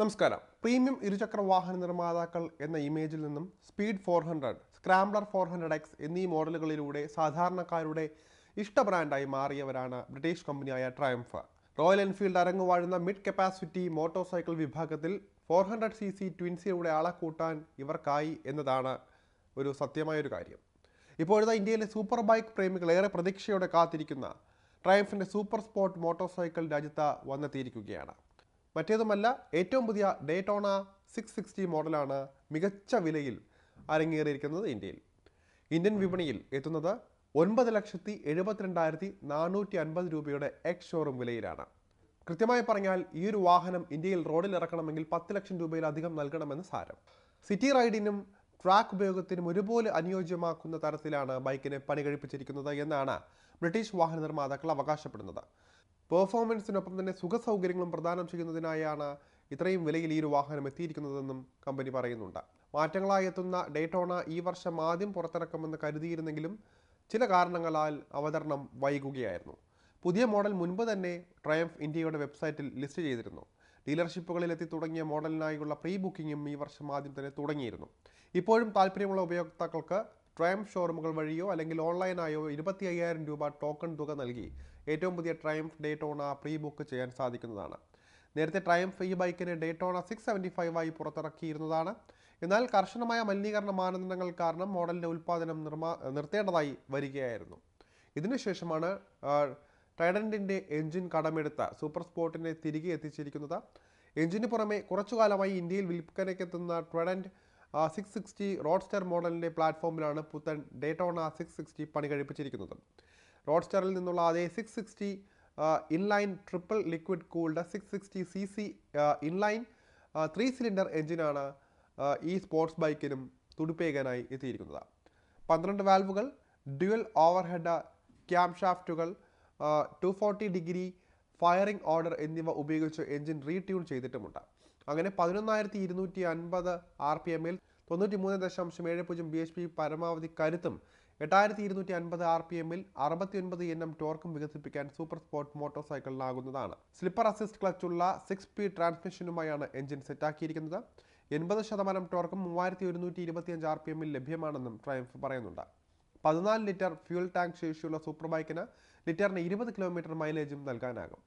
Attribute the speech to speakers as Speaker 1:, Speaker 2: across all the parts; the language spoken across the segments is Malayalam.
Speaker 1: നമസ്കാരം. പ്രീമിയം ഇരുചക്ര വാഹന നിർമ്മാതാക്കൾ എന്ന ഇമേജിൽ നിന്നും speed four hundred scrambler four hundred X എന്നീ മോഡലുകളിലൂടെ സാധാരണക്കാരുടെ ഇഷ്ട ബ്രാൻഡായി മാറിയവരാണ് ബ്രിട്ടീഷ് കമ്പനിയായ ട്രയംഫ്. റോയൽ എൻഫീൽഡ് അരങ്ങുവാഴുന്ന മിഡ് കപ്പാസിറ്റി മോട്ടോർ സൈക്കിൾ വിഭാഗത്തിൽ ഫോർ ഹൺഡ്രഡ് സി സി ട്വിൻസിയുടെ ആളെ കൂട്ടാൻ ഇവർക്കായി എന്നതാണ് ഒരു സത്യമായൊരു കാര്യം. ഇപ്പോഴത്തെ ഇന്ത്യയിലെ സൂപ്പർ ബൈക്ക് പ്രേമികൾ ഏറെ പ്രതീക്ഷയോടെ കാത്തിരിക്കുന്ന ട്രയംഫിന്റെ സൂപ്പർ സ്പോർട്ട് മോട്ടോർ സൈക്കിൾ രാജ്യത്ത് വന്നെത്തിയിരിക്കുകയാണ്. മറ്റേതുമല്ല ഏറ്റവും പുതിയ ഡേറ്റോണ സിക്സ് സിക്സ്റ്റി മോഡലാണ് മികച്ച വിലയിൽ അരങ്ങേറിയിരിക്കുന്നത് ഇന്ത്യയിൽ. ഇന്ത്യൻ വിപണിയിൽ എത്തുന്നത് ഒൻപത് ലക്ഷത്തി എഴുപത്തിരണ്ടായിരത്തി നാനൂറ്റി അൻപത് രൂപയുടെ എക്സ് ഷോറൂം വിലയിലാണ്. കൃത്യമായി പറഞ്ഞാൽ ഈ ഒരു വാഹനം ഇന്ത്യയിൽ റോഡിൽ ഇറക്കണമെങ്കിൽ പത്ത് ലക്ഷം രൂപയിലധികം നൽകണമെന്ന് സാരം. സിറ്റി റൈഡിനും ട്രാക്ക് ഉപയോഗത്തിനും ഒരുപോലെ അനുയോജ്യമാക്കുന്ന തരത്തിലാണ് ബൈക്കിനെ പണി കഴിപ്പിച്ചിരിക്കുന്നത് എന്നാണ് ബ്രിട്ടീഷ് വാഹന നിർമ്മാതാക്കൾ അവകാശപ്പെടുന്നത്. പെർഫോമൻസിനൊപ്പം തന്നെ സുഖ സൗകര്യങ്ങളും പ്രദാനം ചെയ്യുന്നതിനായാണ് ഇത്രയും വിലയിൽ ഈ ഒരു വാഹനം എത്തിയിരിക്കുന്നതെന്നും കമ്പനി പറയുന്നുണ്ട്. മാറ്റങ്ങളായി എത്തുന്ന ഡേറ്റോണ ഈ വർഷം ആദ്യം പുറത്തിറക്കുമെന്ന് കരുതിയിരുന്നെങ്കിലും ചില കാരണങ്ങളാൽ അവതരണം വൈകുകയായിരുന്നു. പുതിയ മോഡൽ മുൻപ് തന്നെ ട്രയംഫ് ഇന്ത്യയുടെ വെബ്സൈറ്റിൽ ലിസ്റ്റ് ചെയ്തിരുന്നു. ഡീലർഷിപ്പുകളിൽ എത്തി തുടങ്ങിയ മോഡലിനായുള്ള പ്രീ ബുക്കിംഗും ഈ വർഷം ആദ്യം തന്നെ തുടങ്ങിയിരുന്നു. ഇപ്പോഴും താല്പര്യമുള്ള ഉപയോക്താക്കൾക്ക് ട്രയംഫ് ഷോറൂമുകൾ വഴിയോ അല്ലെങ്കിൽ ഓൺലൈനായോ ഇരുപത്തി അയ്യായിരം രൂപ ടോക്കൺ തുക നൽകി ഏറ്റവും പുതിയ ട്രയംഫ് ഡേറ്റോണ പ്രീ ബുക്ക് ചെയ്യാൻ സാധിക്കുന്നതാണ്. നേരത്തെ ട്രയംഫ് ഈ ബൈക്കിന് ഡേറ്റോണ സിക്സ് സെവന്റി ഫൈവ് ആയി പുറത്തിറക്കിയിരുന്നതാണ്. എന്നാൽ കർശനമായ മലിനീകരണ മാനദണ്ഡങ്ങൾ കാരണം മോഡലിന്റെ ഉൽപ്പാദനം നിർമ്മാ നിർത്തേണ്ടതായി വരികയായിരുന്നു. ഇതിനുശേഷമാണ് ട്രൈഡന്റിന്റെ എഞ്ചിൻ കടമെടുത്ത സൂപ്പർ സ്പോർട്ടിനെ തിരികെ എത്തിച്ചിരിക്കുന്നത്. എഞ്ചിന് പുറമെ കുറച്ചു കാലമായി ഇന്ത്യയിൽ വിൽപ്പനയ്ക്കെത്തുന്ന ട്രഡന്റ് സിക്സ് സിക്സ്റ്റി റോഡ്സ്റ്റർ മോഡലിന്റെ പ്ലാറ്റ്ഫോമിലാണ് പുത്തൻ ഡേറ്റോണ സിക്സ് സിക്സ്റ്റി പണി കഴിപ്പിച്ചിരിക്കുന്നത്. റോഡ്സ്റ്ററിൽ നിന്നുള്ള അതേ six sixty inline triple liquid cooled six sixty C C inline three cylinder എഞ്ചിനാണ് ഈ സ്പോർട്സ് ബൈക്കിനും തുടിപ്പേകാനായി എത്തിയിരിക്കുന്നത്. പന്ത്രണ്ട് വാൽവുകൾ dual overhead cam ഷാഫ്റ്റുകൾ two forty degree firing order എന്നിവ ഉപയോഗിച്ച് എഞ്ചിൻ റീട്യൂൺ ചെയ്തിട്ടുമുണ്ട്. അങ്ങനെ പതിനൊന്നായിരത്തി ഇരുന്നൂറ്റി അൻപത് ആർ പി എമ്മിൽ തൊണ്ണൂറ്റി മൂന്ന് ദശാംശം ഏഴ് പൂജ്യം ബി എച്ച് പി പരമാവധി കരുത്തും എട്ടായിരത്തി ഇരുന്നൂറ്റി അൻപത് ആർ പി എമ്മിൽ അറുപത്തി ഒൻപത് എൻ എം ടോർക്കും വികസിപ്പിക്കാൻ സൂപ്പർ സ്പോർട്ട് മോട്ടോർ സൈക്കിളിനാകുന്നതാണ്. സ്ലിപ്പർ അസിസ്റ്റ് ക്ലച്ചുള്ള സിക്സ് സ്പീഡ് ട്രാൻസ്മിഷനുമായാണ് എഞ്ചിൻ സെറ്റാക്കിയിരിക്കുന്നത്. എൺപത് ശതമാനം ടോർക്കും മൂവായിരത്തി ഒരുന്നൂറ്റി ഇരുപത്തിയഞ്ച് ആർ പി എമ്മിൽ ലഭ്യമാണെന്നും ട്രയംഫ് പറയുന്നുണ്ട്. പതിനാല് ലിറ്റർ ഫ്യൂൽ ടാങ്ക് ശേഷിയുള്ള സൂപ്പർ ബൈക്കിന് ലിറ്ററിന് ഇരുപത് കിലോമീറ്റർ മൈലേജും നൽകാനാകും.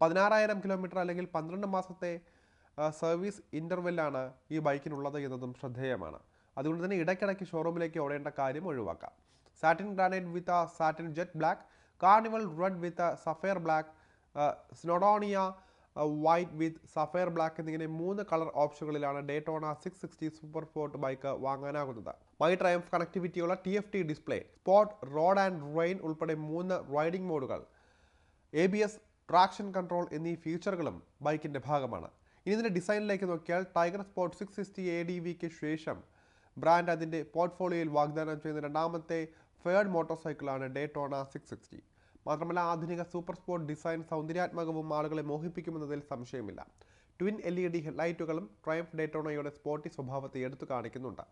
Speaker 1: പതിനാറായിരം കിലോമീറ്റർ അല്ലെങ്കിൽ പന്ത്രണ്ട് മാസത്തെ സർവീസ് ഇന്റർവെല്ലാണ് ഈ ബൈക്കിനുള്ളത് എന്നതും ശ്രദ്ധേയമാണ്. അതുകൊണ്ട് തന്നെ ഇടയ്ക്കിടയ്ക്ക് ഷോറൂമിലേക്ക് ഓടേണ്ട കാര്യം ഒഴിവാക്കാം. Satin granite with satin jet black carnival red with sapphire black Snowdonia white with sapphire black എന്നിങ്ങനെ മൂന്ന് colour ഓപ്ഷനുകളിലാണ് Daytona six sixty super sport bike വാങ്ങാനാകുന്നത്. My Triumph കണക്ടിവിറ്റിയുള്ള T F T display sport road and rain ഉൾപ്പെടെ മൂന്ന് റൈഡിംഗ് മോഡുകൾ A B S traction control എന്നീ ഫീച്ചറുകളും ബൈക്കിന്റെ ഭാഗമാണ്. ഇനി ഇതിന്റെ ഡിസൈനിലേക്ക് നോക്കിയാൽ Tiger sport six sixty A D വിക്ക് ശേഷം ബ്രാൻഡ് അതിന്റെ പോർട്ട്ഫോളിയോയിൽ വാഗ്ദാനം ചെയ്യുന്ന രണ്ടാമത്തെ ഫേർഡ് മോട്ടോർ സൈക്കിളാണ് ഡേറ്റോണ സിക്സ് സിക്സ്റ്റി മാത്രമല്ല ആധുനിക സൂപ്പർ സ്പോർട്ട് ഡിസൈൻ സൗന്ദര്യാത്മകവും ആളുകളെ മോഹിപ്പിക്കുമെന്നതിൽ സംശയമില്ല. ട്വിൻ എൽ ഇ ഡി ഹെഡ്ലൈറ്റുകളും ട്രയംഫ് ഡേറ്റോണയുടെ സ്പോർട്ടി സ്വഭാവത്തെ എടുത്തു കാണിക്കുന്നുണ്ട്.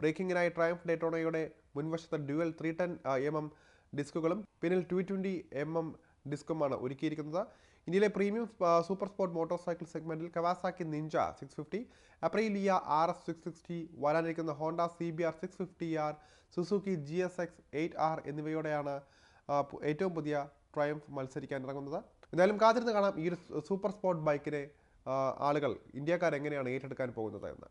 Speaker 1: ബ്രേക്കിങ്ങിനായി ട്രയംഫ് ഡേറ്റോണയുടെ മുൻവശത്ത് dual three ten M M ഡിസ്കുകളും പിന്നിൽ ടു ട്വന്റി എം എം ഡിസ്കുമാണ് ഒരുക്കിയിരിക്കുന്നത്. ഇന്ത്യയിലെ premium super sport motorcycle സെഗ്മെന്റിൽ Kawasaki Ninja six fifty Aprilia R S six sixty വരാനിരിക്കുന്ന Honda C B R six fifty R Suzuki G S X eight R എന്നിവയോടെയാണ് ഏറ്റവും പുതിയ ട്രയംഫ് മത്സരിക്കാൻ ഇറങ്ങുന്നത്. എന്തായാലും കാത്തിരുന്ന് കാണാം ഈ ഒരു സൂപ്പർ സ്പോർട്ട് ബൈക്കിനെ ആളുകൾ ഇന്ത്യക്കാർ എങ്ങനെയാണ് ഏറ്റെടുക്കാൻ പോകുന്നത് എന്ന്.